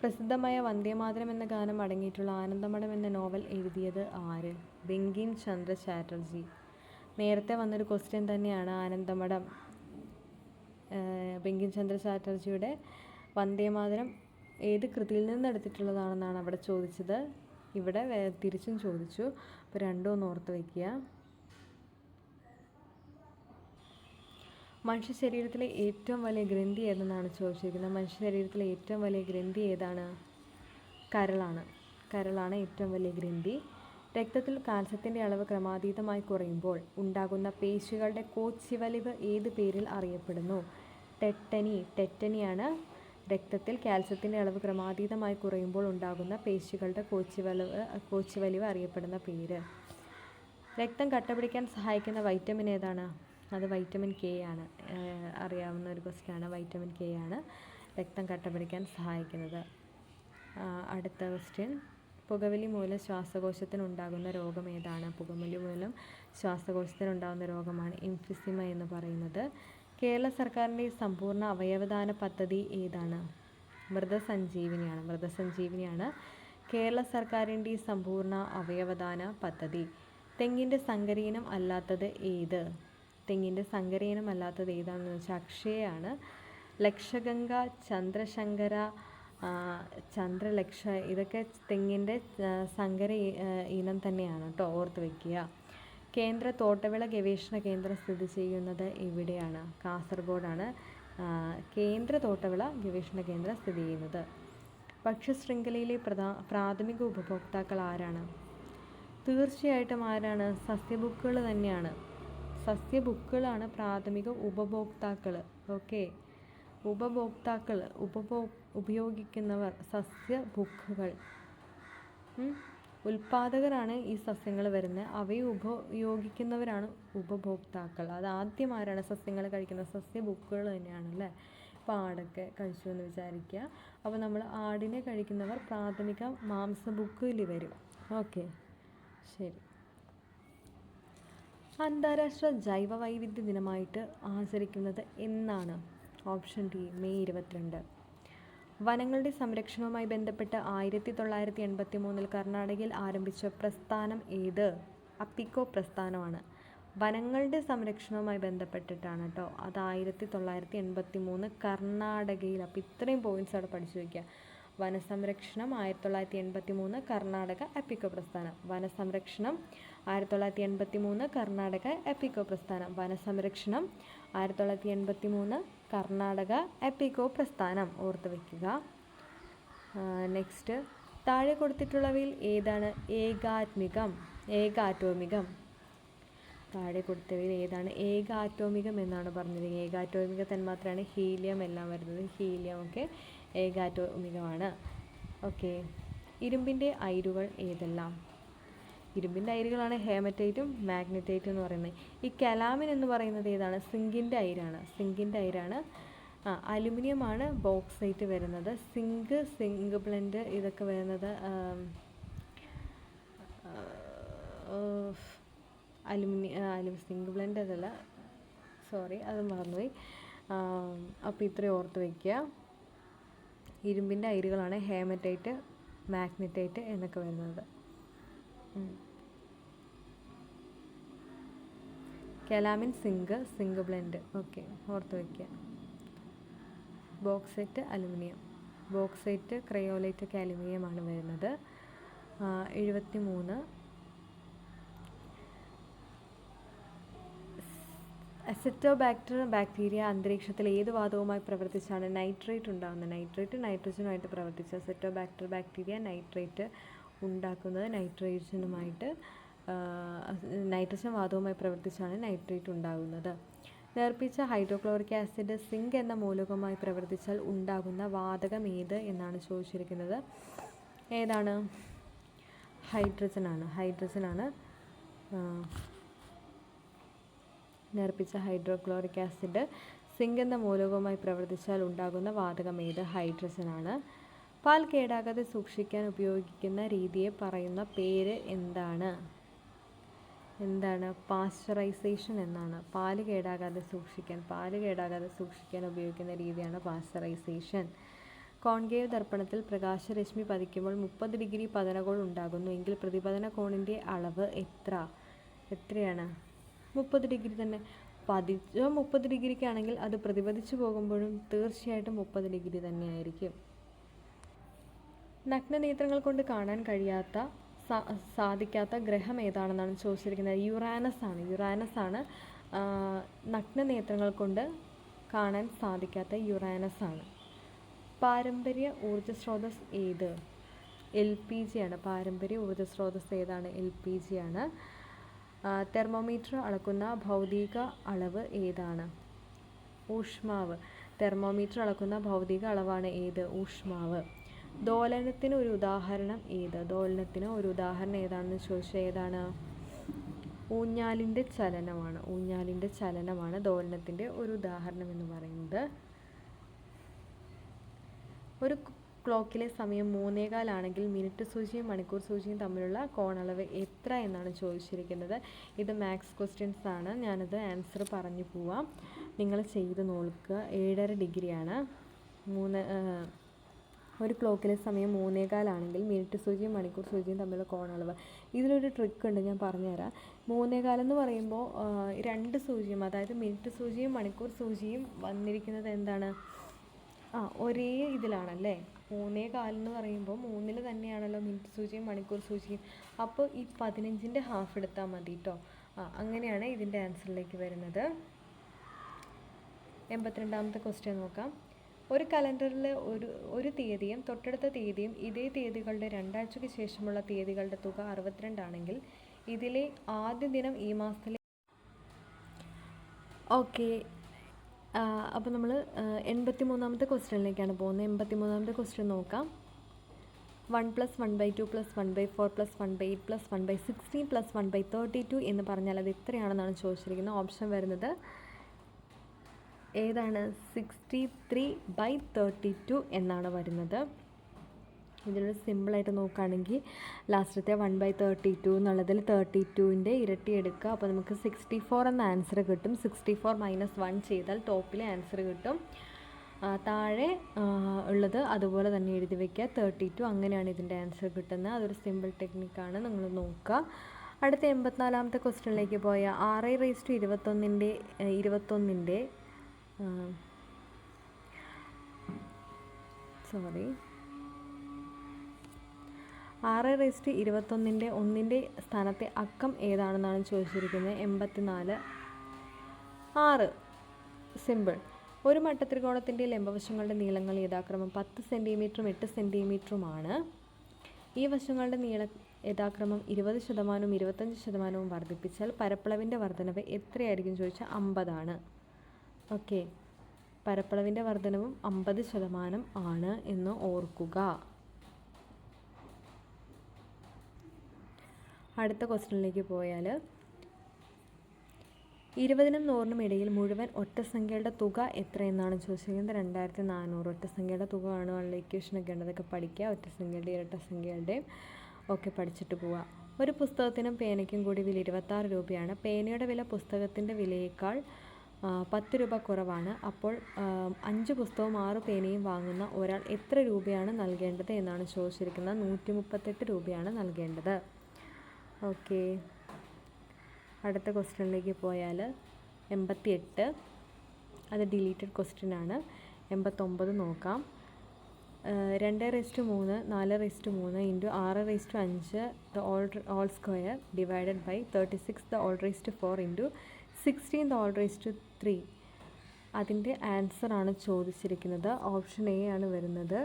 പ്രസിദ്ധമായ വന്ദേമാതരം എന്ന ഗാനം അടങ്ങിയിട്ടുള്ള ആനന്ദമഠം എന്ന നോവൽ എഴുതിയത് ആര്? ബെങ്കിം ചന്ദ്ര ചാറ്റർജി. നേരത്തെ വന്നൊരു ക്വസ്റ്റ്യൻ തന്നെയാണ് ആനന്ദമഠം. ബങ്കിം ചന്ദ്ര ചാറ്റർജിയുടെ വന്ദേമാതരം ഏത് കൃതിയിൽ നിന്ന് എടുത്തിട്ടുള്ളതാണെന്നാണ് അവിടെ ചോദിച്ചത്. ഇവിടെ തിരിച്ചും ചോദിച്ചു. അപ്പോൾ രണ്ടും ഒന്ന് ഓർത്ത് വയ്ക്കുക. മനുഷ്യ ശരീരത്തിലെ ഏറ്റവും വലിയ ഗ്രന്ഥി ഏതെന്നാണ് ചോദിച്ചിരിക്കുന്നത്? മനുഷ്യ ശരീരത്തിലെ ഏറ്റവും വലിയ ഗ്രന്ഥി ഏതാണ്? കരളാണ്. കരളാണ് ഏറ്റവും വലിയ ഗ്രന്ഥി. രക്തത്തിൽ കാൽസ്യത്തിന്റെ അളവ് ക്രമാതീതമായി കുറയുമ്പോൾ ഉണ്ടാകുന്ന പേശികളുടെ കോച്ചിവലിവ് ഏത് പേരിൽ അറിയപ്പെടുന്നു? ടെറ്റനി. ടെറ്റനിയാണ് രക്തത്തിൽ കാൽസ്യത്തിന്റെ അളവ് ക്രമാതീതമായി കുറയുമ്പോൾ ഉണ്ടാകുന്ന പേശികളുടെ കോച്ചിവലവ് കോച്ചിവലിവ് അറിയപ്പെടുന്ന പേര്. രക്തം കട്ടപിടിക്കാൻ സഹായിക്കുന്ന വൈറ്റമിൻ ഏതാണ്? അത് വൈറ്റമിൻ കെ ആണ്. അറിയാവുന്ന ഒരു ക്വസ്റ്റ്യൻ ആണ്. വൈറ്റമിൻ കെ ആണ് രക്തം കട്ടപിടിക്കാൻ സഹായിക്കുന്നത്. അടുത്ത ക്വസ്റ്റ്യൻ പുകവലി മൂലം ശ്വാസകോശത്തിനുണ്ടാകുന്ന രോഗം ഏതാണ്? പുകവലി മൂലം ശ്വാസകോശത്തിനുണ്ടാകുന്ന രോഗമാണ് ഇംഫിസിമ എന്ന് പറയുന്നത്. കേരള സർക്കാരിന്റെ സമ്പൂർണ അവയവദാന പദ്ധതി ഏതാണ്? മൃതസഞ്ജീവിനിയാണ്. മൃതസഞ്ജീവിനിയാണ് കേരള സർക്കാരിന്റെ സമ്പൂർണ അവയവദാന പദ്ധതി. തെങ്ങിന്റെ സങ്കരീനം അല്ലാത്തത് ഏത്? തെങ്ങിന്റെ സങ്കരീനം അല്ലാത്തത് ഏതാണെന്ന് വെച്ചാൽ അക്ഷയാണ്. ലക്ഷഗംഗ ചന്ദ്രശങ്കര ചന്ദ്രലക്ഷ ഇതൊക്കെ തെങ്ങിന്റെ സങ്കര ഇനം തന്നെയാണ് കേട്ടോ ഓർത്ത് വയ്ക്കുക കേന്ദ്ര തോട്ടവിള ഗവേഷണ കേന്ദ്രം സ്ഥിതി ചെയ്യുന്നത് എവിടെയാണ് കാസർഗോഡാണ് കേന്ദ്ര തോട്ടവിള ഗവേഷണ കേന്ദ്രം സ്ഥിതി ചെയ്യുന്നത്. ഭക്ഷ്യശൃംഖലയിലെ പ്രധാ പ്രാഥമിക ഉപഭോക്താക്കൾ ആരാണ്? തീർച്ചയായിട്ടും ആരാണ്? സസ്യബുക്കുകൾ തന്നെയാണ്. സസ്യബുക്കുകളാണ് പ്രാഥമിക ഉപഭോക്താക്കൾ. ഓക്കെ. ഉപഭോക്താക്കൾ ഉപഭോ ഉപയോഗിക്കുന്നവർ സസ്യബുക്കുകൾ. ഉൽപാദകരാണ് ഈ സസ്യങ്ങൾ വരുന്നത്. അവയെ ഉപയോഗിക്കുന്നവരാണ് ഉപഭോക്താക്കൾ. അത് ആദ്യം ആരാണ് സസ്യങ്ങൾ കഴിക്കുന്നത്. സസ്യബുക്കുകൾ തന്നെയാണ് അല്ലേ? അപ്പോൾ ആടൊക്കെ കഴിച്ചു എന്ന് വിചാരിക്കുക. അപ്പോൾ നമ്മൾ ആടിനെ കഴിക്കുന്നവർ പ്രാഥമിക മാംസ ബുക്കിൽ വരും. ഓക്കെ. ശരി. അന്താരാഷ്ട്ര ജൈവ വൈവിധ്യ ദിനമായിട്ട് ആചരിക്കുന്നത് എന്നാണ് ഓപ്ഷൻ ഡി മെയ് ഇരുപത്തിരണ്ട്. വനങ്ങളുടെ സംരക്ഷണവുമായി ബന്ധപ്പെട്ട് ആയിരത്തി തൊള്ളായിരത്തി എൺപത്തി മൂന്നിൽ കർണാടകയിൽ ആരംഭിച്ച പ്രസ്ഥാനം ഏത്? അപ്പിക്കോ പ്രസ്ഥാനമാണ്. വനങ്ങളുടെ സംരക്ഷണവുമായി ബന്ധപ്പെട്ടിട്ടാണ് കേട്ടോ അത് ആയിരത്തി തൊള്ളായിരത്തി എൺപത്തി മൂന്ന് കർണാടകയിൽ. അപ്പോൾ ഇത്രയും പോയിന്റ്സ് അവിടെ പഠിച്ചു വയ്ക്കുക വനസംരക്ഷണം ആയിരത്തി തൊള്ളായിരത്തി എൺപത്തി മൂന്ന് കർണാടക എപ്പിക്കോ പ്രസ്ഥാനം വനസംരക്ഷണം ആയിരത്തി തൊള്ളായിരത്തി എൺപത്തി മൂന്ന് കർണാടക എപ്പിക്കോ പ്രസ്ഥാനം വനസംരക്ഷണം ആയിരത്തി തൊള്ളായിരത്തി എൺപത്തി മൂന്ന് കർണാടക എപ്പിക്കോ പ്രസ്ഥാനം ഓർത്ത് വയ്ക്കുക നെക്സ്റ്റ്. താഴെ കൊടുത്തിട്ടുള്ളവയിൽ ഏതാണ്? ഏകാത്മികം. ഏകാറ്റോമികം. താഴെ കൊടുത്തവയിൽ ഏതാണ്? ഏകാറ്റോമികം എന്നാണ് പറഞ്ഞത്. ഏകാറ്റോമിക തന്മാത്രയാണ് ഹീലിയം എല്ലാം വരുന്നത്. ഹീലിയം ഒക്കെ ഏകാറ്റോമികമാണ് ഓക്കെ. ഇരുമ്പിന്റെ അയിരുകൾ ഏതെല്ലാം? ഇരുമ്പിന്റെ അയിരുകളാണ് ഹേമറ്റൈറ്റും മാഗ്നറ്റൈറ്റും എന്ന് പറയുന്നത്. ഈ കലാമിൻ എന്ന് പറയുന്നത് ഏതാണ്? സിങ്കിന്റെ അയിരാണ്. സിങ്കിന്റെ അയിരാണ്. അലുമിനിയമാണ് ബോക്സൈറ്റ് വരുന്നത്. സിങ്ക് സിങ്ക് ബ്ലെൻഡ് ഇതൊക്കെ വരുന്നത് അലുമിനിയം അലു സിങ്ക് ബ്ലെൻഡ് അതല്ല. സോറി അത് മറന്നുപോയി. അപ്പോൾ ഇത്രയും ഓർത്ത് വയ്ക്കുക. ഇരുമ്പിന്റെ അയിരുകളാണ് ഹേമറ്റൈറ്റ് മാഗ്നറ്റൈറ്റ് എന്നൊക്കെ വരുന്നത്. Calamine zinc zinc blende. Okay ഓർത്ത് വയ്ക്കുക ബോക്സൈറ്റ് അലുമിനിയം. ബോക്സൈറ്റ് ക്രയോലൈറ്റ് ഒക്കെ അലുമിനിയമാണ് വരുന്നത്. എഴുപത്തി മൂന്ന് അസെറ്റോബാക്ടർ ബാക്ടീരിയ അന്തരീക്ഷത്തിൽ ഏത് വാതകവുമായി പ്രവർത്തിച്ചാണ് നൈട്രേറ്റ് ഉണ്ടാകുന്നത്? നൈട്രേറ്റ് നൈട്രജനുമായിട്ട് പ്രവർത്തിച്ച അസെറ്റോബാക്ടർ ബാക്ടീരിയ നൈട്രേറ്റ് ഉണ്ടാക്കുന്നത് നൈട്രജനുമായിട്ട് നൈട്രജൻ വാതകവുമായി പ്രവർത്തിച്ചാണ് നൈട്രേറ്റ് ഉണ്ടാകുന്നത്. നേർപ്പിച്ച ഹൈഡ്രോക്ലോറിക് ആസിഡ് സിങ്ക് എന്ന മൂലകമായി പ്രവർത്തിച്ചാൽ ഉണ്ടാകുന്ന വാതകം ഏത് എന്നാണ് ചോദിച്ചിരിക്കുന്നത്. ഏതാണ്? ഹൈഡ്രജനാണ് ഹൈഡ്രജനാണ് നേർപ്പിച്ച ഹൈഡ്രോക്ലോറിക് ആസിഡ് സിങ്ക് എന്ന മൂലകവുമായി പ്രവർത്തിച്ചാൽ ഉണ്ടാകുന്ന വാതകം ഏത്? ഹൈഡ്രജനാണ് പാൽ കേടാകാതെ സൂക്ഷിക്കാൻ ഉപയോഗിക്കുന്ന രീതിയെ പറയുന്ന പേര് എന്താണ്? എന്താണ്? പാസ്ചറൈസേഷൻ എന്നാണ്. പാൽ കേടാകാതെ സൂക്ഷിക്കാൻ പാൽ കേടാകാതെ സൂക്ഷിക്കാൻ ഉപയോഗിക്കുന്ന രീതിയാണ് പാസ്ചറൈസേഷൻ. കോൺകേവ് ദർപ്പണത്തിൽ പ്രകാശരശ്മി പതിക്കുമ്പോൾ മുപ്പത് ഡിഗ്രി പതനകോൾ ഉണ്ടാകുന്നു. എങ്കിൽ പ്രതിപതന കോണിന്റെ അളവ് എത്ര? എത്രയാണ്? മുപ്പത് ഡിഗ്രി തന്നെ. പതിച്ചോ മുപ്പത് ഡിഗ്രിക്കാണെങ്കിൽ അത് പ്രതിപതിച്ചു പോകുമ്പോഴും തീർച്ചയായിട്ടും മുപ്പത് ഡിഗ്രി തന്നെയായിരിക്കും. നഗ്നനേത്രങ്ങൾ കൊണ്ട് കാണാൻ കഴിയാത്ത സാധിക്കാത്ത ഗ്രഹം ഏതാണെന്നാണ് ചോദിച്ചിരിക്കുന്നത്. യുറാനസ് ആണ്. യുറാനസ് ആണ് നഗ്നനേത്രങ്ങൾ കൊണ്ട് കാണാൻ സാധിക്കാത്ത യുറാനസ് ആണ്. പാരമ്പര്യ ഊർജ സ്രോതസ് ഏത്? എൽ പി ജി ആണ്. പാരമ്പര്യ ഊർജ സ്രോതസ് ഏതാണ്? എൽ പി ജി ആണ്. തെർമോമീറ്റർ അളക്കുന്ന ഭൗതിക അളവ് ഏതാണ്? ഊഷ്മാവ്. തെർമോമീറ്റർ അളക്കുന്ന ഭൗതിക അളവാണ് ഏത്? ഊഷ്മാവ്. ദോലനത്തിന് ഒരു ഉദാഹരണം ഏത്? ദോലനത്തിന് ഒരു ഉദാഹരണം ഏതാണെന്ന് ചോദിച്ചാൽ ഏതാണ്? ഊഞ്ഞാലിന്റെ ചലനമാണ്. ഊഞ്ഞാലിന്റെ ചലനമാണ് ദോലനത്തിന്റെ ഒരു ഉദാഹരണം എന്ന് പറയുന്നത്. ഒരു ക്ലോക്കിലെ സമയം മൂന്നേകാലാണെങ്കിൽ മിനിറ്റ് സൂചിയും മണിക്കൂർ സൂചിയും തമ്മിലുള്ള കോണളവ് എത്ര എന്നാണ് ചോദിച്ചിരിക്കുന്നത്. ഇത് മാത്സ് ക്വസ്റ്റ്യൻസ് ആണ്. ഞാനത് ആൻസർ പറഞ്ഞു പോവാം. നിങ്ങൾ ചെയ്ത് നോക്കുക. ഏഴര ഡിഗ്രിയാണ്. മൂന്ന് ഒരു ക്ലോക്കിലെ സമയം മൂന്നേകാലാണെങ്കിൽ മിനിറ്റ് സൂചിയും മണിക്കൂർ സൂചിയും തമ്മിലുള്ള കോണളവ്. ഇതിലൊരു ട്രിക്ക് ഉണ്ട് ഞാൻ പറഞ്ഞുതരാം. മൂന്നേകാലെന്ന് പറയുമ്പോൾ രണ്ട് സൂചിയും അതായത് മിനിറ്റ് സൂചിയും മണിക്കൂർ സൂചിയും വന്നിരിക്കുന്നത് എന്താണ്? ആ ഒരേ ഇതിലാണല്ലേ? മൂന്നേ കാലെന്ന് പറയുമ്പോൾ മൂന്നിൽ തന്നെയാണല്ലോ മിനിറ്റ് സൂചിയും മണിക്കൂർ സൂചിയും. അപ്പോൾ ഈ പതിനഞ്ചിന്റെ ഹാഫ് എടുത്താൽ മതി കേട്ടോ ആ അങ്ങനെയാണ് ഇതിന്റെ ആൻസറിലേക്ക് വരുന്നത്. എൺപത്തിരണ്ടാമത്തെ ക്വസ്റ്റ്യൻ നോക്കാം. ഒരു കലണ്ടറിൽ ഒരു ഒരു തീയതിയും തൊട്ടടുത്ത തീയതിയും ഇതേ തീയതികളുടെ രണ്ടാഴ്ചയ്ക്ക് ശേഷമുള്ള തീയതികളുടെ തുക അറുപത്തിരണ്ടാണെങ്കിൽ ഇതിലെ ആദ്യ ദിനം ഈ മാസത്തിലെ ഓക്കെ. അപ്പോൾ നമ്മൾ എൺപത്തി മൂന്നാമത്തെ ക്വസ്റ്റ്യനിലേക്കാണ് പോകുന്നത്. എൺപത്തി മൂന്നാമത്തെ ക്വസ്റ്റ്യൻ നോക്കാം. One plus one by two plus one by four plus one by eight plus one by sixteen plus one by thirty two എന്ന് പറഞ്ഞാൽ അത് എത്രയാണെന്നാണ് ചോദിച്ചിരിക്കുന്നത് ഓപ്ഷൻ വരുന്നത്. ഏതാണ്? Sixty three by thirty two എന്നാണ് വരുന്നത്. ഇതിലൊരു സിമ്പിളായിട്ട് നോക്കുകയാണെങ്കിൽ ലാസ്റ്റത്തെ വൺ ബൈ തേർട്ടി ടു എന്നുള്ളതിൽ തേർട്ടി ടുവിന്റെ ഇരട്ടി എടുക്കുക. അപ്പോൾ നമുക്ക് സിക്സ്റ്റി ഫോർ എന്ന ആൻസർ കിട്ടും. സിക്സ്റ്റി ഫോർ മൈനസ് വൺ ചെയ്താൽ ടോപ്പിലെ ആൻസർ കിട്ടും. താഴെ ഉള്ളത് അതുപോലെ തന്നെ എഴുതി വയ്ക്കുക തേർട്ടി ടു അങ്ങനെയാണ് ഇതിന്റെ ആൻസർ കിട്ടുന്നത്. അതൊരു സിമ്പിൾ ടെക്നിക്കാണ് നിങ്ങൾ നോക്കുക. അടുത്ത എൺപത്തിനാലാമത്തെ ക്വസ്റ്റ്യനിലേക്ക് പോയ ആറ് റേസ് ടു ഇരുപത്തൊന്നിന്റെ ഇരുപത്തൊന്നിന്റെ സോറി ആറ് റെസ്റ്റ് ഇരുപത്തൊന്നിന്റെ ഒന്നിന്റെ സ്ഥാനത്തെ അക്കം ഏതാണെന്നാണ് ചോദിച്ചിരിക്കുന്നത്? എൺപത്തിനാല്. ആറ്. സിമ്പിൾ. ഒരു മട്ടത്രികോണത്തിന്റെ ലംബവശങ്ങളുടെ നീളങ്ങൾ യഥാക്രമം പത്ത് സെന്റിമീറ്ററും എട്ട് സെന്റിമീറ്ററുമാണ്. ഈ വശങ്ങളുടെ നീള യഥാക്രമം ഇരുപത് ശതമാനവും ഇരുപത്തഞ്ച് ശതമാനവും വർദ്ധിപ്പിച്ചാൽ പരപ്പളവിന്റെ വർധനവ് എത്രയായിരിക്കും ചോദിച്ചാൽ അമ്പതാണ്. ഓക്കെ. പരപ്പളവിന്റെ വർധനവും അമ്പത് ശതമാനം ആണ് എന്ന് ഓർക്കുക. അടുത്ത ക്വസ്റ്റ്യനിലേക്ക് പോയാൽ ഇരുപതിനും നൂറിനും ഇടയിൽ മുഴുവൻ ഒറ്റസംഖ്യയുടെ തുക എത്രയെന്നാണ് ചോദിച്ചിരിക്കുന്നത്? രണ്ടായിരത്തി നാനൂറ് ഒറ്റസംഖ്യയുടെ തുക ആണ് ഉള്ള ഇക്വേഷനൊക്കെ ഉണ്ട്. അതൊക്കെ പഠിക്കുക. ഒറ്റസംഖ്യയുടെ ഇരട്ടസംഖ്യകളുടെയും ഒക്കെ പഠിച്ചിട്ട് പോവുക. ഒരു പുസ്തകത്തിനും പേനയ്ക്കും കൂടി വില ഇരുപത്താറ് രൂപയാണ്. പേനയുടെ വില പുസ്തകത്തിന്റെ വിലയേക്കാൾ പത്ത് രൂപ കുറവാണ്. അപ്പോൾ അഞ്ച് പുസ്തകവും ആറ് പേനയും വാങ്ങുന്ന ഒരാൾ എത്ര രൂപയാണ് നൽകേണ്ടത് എന്നാണ് ചോദിച്ചിരിക്കുന്നത്. നൂറ്റി മുപ്പത്തെട്ട് രൂപയാണ് നൽകേണ്ടത്. ഓക്കെ. അടുത്ത ക്വസ്റ്റ്യനിലേക്ക് പോയാൽ എൺപത്തി എട്ട് അത് ഡിലീറ്റഡ് ക്വസ്റ്റ്യൻ ആണ് എൺപത്തൊമ്പത് നോക്കാം. രണ്ട് റെസ്റ്റ് മൂന്ന് നാല് റെസ്റ്റ് മൂന്ന് ഇന്റു ആറ് റെസ്റ്റ് അഞ്ച് the all all square divided by thirty six the all rest four into sixteen the all rest three. അതിന്റെ ആൻസറാണ് ചോദിച്ചിരിക്കുന്നത്. ഓപ്ഷൻ എ ആണ് വരുന്നത്.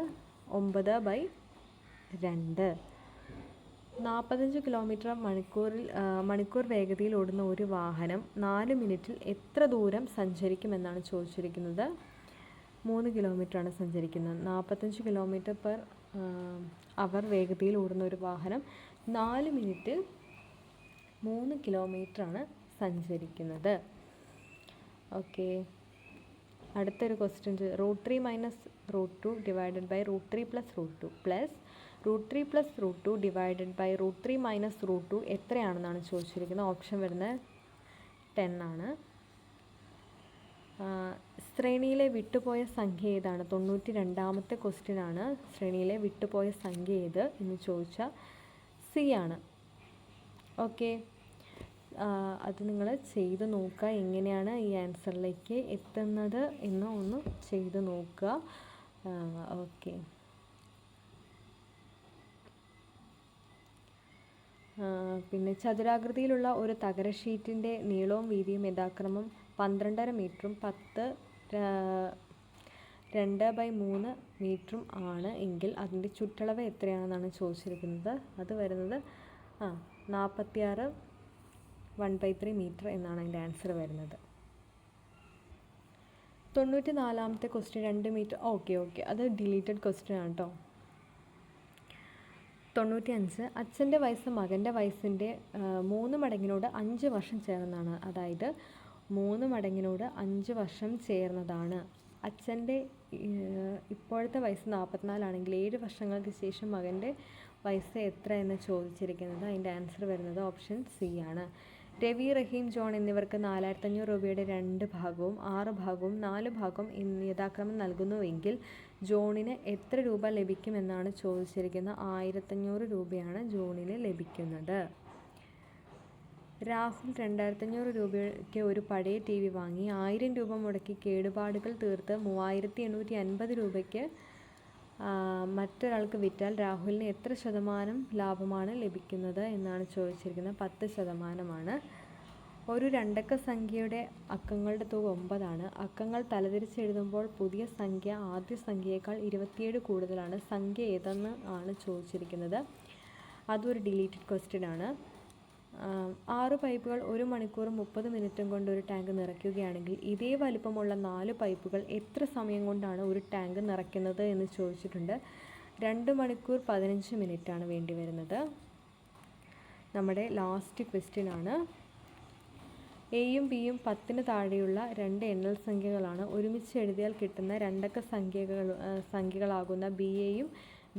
ഒമ്പത് ബൈ രണ്ട്. നാൽപ്പത്തഞ്ച് കിലോമീറ്റർ മണിക്കൂറിൽ മണിക്കൂർ വേഗതയിൽ ഓടുന്ന ഒരു വാഹനം നാല് മിനിറ്റിൽ എത്ര ദൂരം സഞ്ചരിക്കുമെന്നാണ് ചോദിച്ചിരിക്കുന്നത്. മൂന്ന് കിലോമീറ്ററാണ് സഞ്ചരിക്കുന്നത്. നാൽപ്പത്തഞ്ച് കിലോമീറ്റർ പെർ അവർ വേഗതയിൽ ഓടുന്ന ഒരു വാഹനം നാല് മിനിറ്റിൽ മൂന്ന് കിലോമീറ്ററാണ് സഞ്ചരിക്കുന്നത്. ഓക്കെ. അടുത്തൊരു question root three minus root two divided by root three plus root two plus root three plus root two divided by root three minus root two എത്രയാണെന്നാണ് ചോദിച്ചിരിക്കുന്നത്? ഓപ്ഷൻ വരുന്നത് ടെൻ ആണ്. ശ്രേണിയിലെ വിട്ടുപോയ സംഖ്യ ഏതാണ്? തൊണ്ണൂറ്റി രണ്ടാമത്തെ ക്വസ്റ്റ്യൻ ആണ്. ശ്രേണിയിലെ വിട്ടുപോയ സംഖ്യ ഏത് എന്ന് ചോദിച്ചാൽ സി ആണ്. ഓക്കെ. അത് നിങ്ങൾ ചെയ്ത് നോക്കുക. എങ്ങനെയാണ് ഈ ആൻസറിലേക്ക് എത്തുന്നത് എന്ന് ഒന്ന് ചെയ്ത് നോക്കുക. ഓക്കെ. പിന്നെ ചതുരാകൃതിയിലുള്ള ഒരു തകര ഷീറ്റിന്റെ നീളവും വീതിയും യഥാക്രമം പന്ത്രണ്ടര മീറ്ററും പത്ത് രണ്ട് ബൈ മൂന്ന് മീറ്ററും ആണ് എങ്കിൽ അതിന്റെ ചുറ്റളവ് എത്രയാണെന്നാണ് ചോദിച്ചിരിക്കുന്നത്. അത് വരുന്നത് ആ നാൽപ്പത്തിയാറ് വൺ ബൈ ത്രീ മീറ്റർ എന്നാണ് അതിന്റെ ആൻസർ വരുന്നത്. തൊണ്ണൂറ്റി നാലാമത്തെ ക്വസ്റ്റ്യൻ രണ്ട് മീറ്റർ ഓക്കെ ഓക്കെ. അത് ഡിലീറ്റഡ് ക്വസ്റ്റ്യൻ ആണ് കേട്ടോ. തൊണ്ണൂറ്റി അഞ്ച് അച്ഛന്റെ വയസ്സ് മകന്റെ വയസ്സിന്റെ മൂന്ന് മടങ്ങിനോട് അഞ്ച് വർഷം ചേർന്നാണ് അതായത് മൂന്ന് മടങ്ങിനോട് അഞ്ച് വർഷം ചേർന്നതാണ്. അച്ഛന്റെ ഇപ്പോഴത്തെ വയസ്സ് നാൽപ്പത്തിനാലാണെങ്കിൽ ഏഴ് വർഷങ്ങൾക്ക് ശേഷം മകന്റെ വയസ്സ് എത്ര എന്ന് ചോദിച്ചിരിക്കുന്നത്? അതിന്റെ ആൻസർ വരുന്നത് ഓപ്ഷൻ സി ആണ്. രവി റഹീം ജോൺ എന്നിവർക്ക് നാലായിരത്തഞ്ഞൂറ് രൂപയുടെ രണ്ട് ഭാഗവും ആറ് ഭാഗവും നാല് ഭാഗവും യഥാക്രമം നൽകുന്നുവെങ്കിൽ ജോണിന് എത്ര രൂപ ലഭിക്കുമെന്നാണ് ചോദിച്ചിരിക്കുന്നത് ആയിരത്തഞ്ഞൂറ് രൂപയാണ് ജോണിന് ലഭിക്കുന്നത്. രാഹുൽ രണ്ടായിരത്തഞ്ഞൂറ് രൂപയ്ക്ക് ഒരു പഴയ ടി വി വാങ്ങി ആയിരം രൂപ മുടക്കി കേടുപാടുകൾ തീർത്ത് മൂവായിരത്തി എണ്ണൂറ്റി അൻപത് രൂപയ്ക്ക് മറ്റൊരാൾക്ക് വിറ്റാൽ രാഹുലിന് എത്ര ശതമാനം ലാഭമാണ് ലഭിക്കുന്നത് എന്നാണ് ചോദിച്ചിരിക്കുന്നത്. പത്ത് ശതമാനമാണ്. ഒരു രണ്ടക്ക സംഖ്യയുടെ അക്കങ്ങളുടെ തുക ഒമ്പതാണ്. അക്കങ്ങൾ തലതിരിച്ചെഴുതുമ്പോൾ പുതിയ സംഖ്യ ആദ്യ സംഖ്യയേക്കാൾ ഇരുപത്തിയേഴ് കൂടുതലാണ്. സംഖ്യ ഏതെന്ന് ആണ് ചോദിച്ചിരിക്കുന്നത്. അതൊരു ഡിലീറ്റഡ് ക്വസ്റ്റ്യൻ ആണ്. ആറ് പൈപ്പുകൾ ഒരു മണിക്കൂറും മുപ്പത് മിനിറ്റും കൊണ്ട് ഒരു ടാങ്ക് നിറയ്ക്കുകയാണെങ്കിൽ ഇതേ വലിപ്പമുള്ള നാല് പൈപ്പുകൾ എത്ര സമയം കൊണ്ടാണ് ഒരു ടാങ്ക് നിറയ്ക്കുന്നത് എന്ന് ചോദിച്ചിട്ടുണ്ട്. രണ്ട് മണിക്കൂർ പതിനഞ്ച് മിനിറ്റാണ് വേണ്ടി വരുന്നത്. നമ്മുടെ ലാസ്റ്റ് ക്വസ്റ്റ്യൻ ആണ്. എയും ബിയും പത്തിന് താഴെയുള്ള രണ്ട് എണ്ണൽ സംഖ്യകളാണ്. ഒരുമിച്ച് എഴുതിയാൽ കിട്ടുന്ന രണ്ടക്ക സംഖ്യകൾ സംഖ്യകളാകുന്ന ബി എയും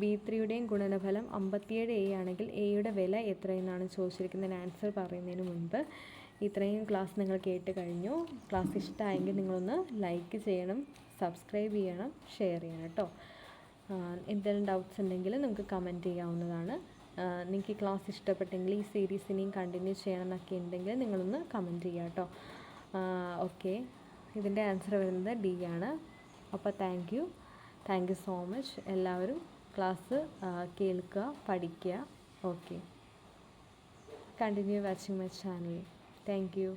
ബി ത്രീയുടെയും ഗുണനഫലം അമ്പത്തിയേഴ് എ ആണെങ്കിൽ എയുടെ വില എത്രയെന്നാണ് ചോദിച്ചിരിക്കുന്നതിന് ആൻസർ പറയുന്നതിന് മുൻപ് ഇത്രയും ക്ലാസ് നിങ്ങൾ കേട്ട് കഴിഞ്ഞു. ക്ലാസ് ഇഷ്ടമായെങ്കിൽ നിങ്ങളൊന്ന് ലൈക്ക് ചെയ്യണം സബ്സ്ക്രൈബ് ചെയ്യണം ഷെയർ ചെയ്യണം കേട്ടോ. എന്തെങ്കിലും ഡൗട്ട്സ് ഉണ്ടെങ്കിൽ നിങ്ങൾക്ക് കമന്റ് ചെയ്യാവുന്നതാണ്. നിങ്ങൾക്ക് ഈ ക്ലാസ് ഇഷ്ടപ്പെട്ടെങ്കിൽ ഈ സീരീസ് ഇനിയും കണ്ടിന്യൂ ചെയ്യണം എന്നൊക്കെ ഉണ്ടെങ്കിൽ നിങ്ങളൊന്ന് കമന്റ് ചെയ്യുക കേട്ടോ. ഓക്കെ ഇതിന്റെ ആൻസർ വരുന്നത് ഡി ആണ്. അപ്പോൾ thank you thank you so much എല്ലാവരും ക്ലാസ് കേൾക്കുക പഠിക്കുക. Okay continue watching my channel thank you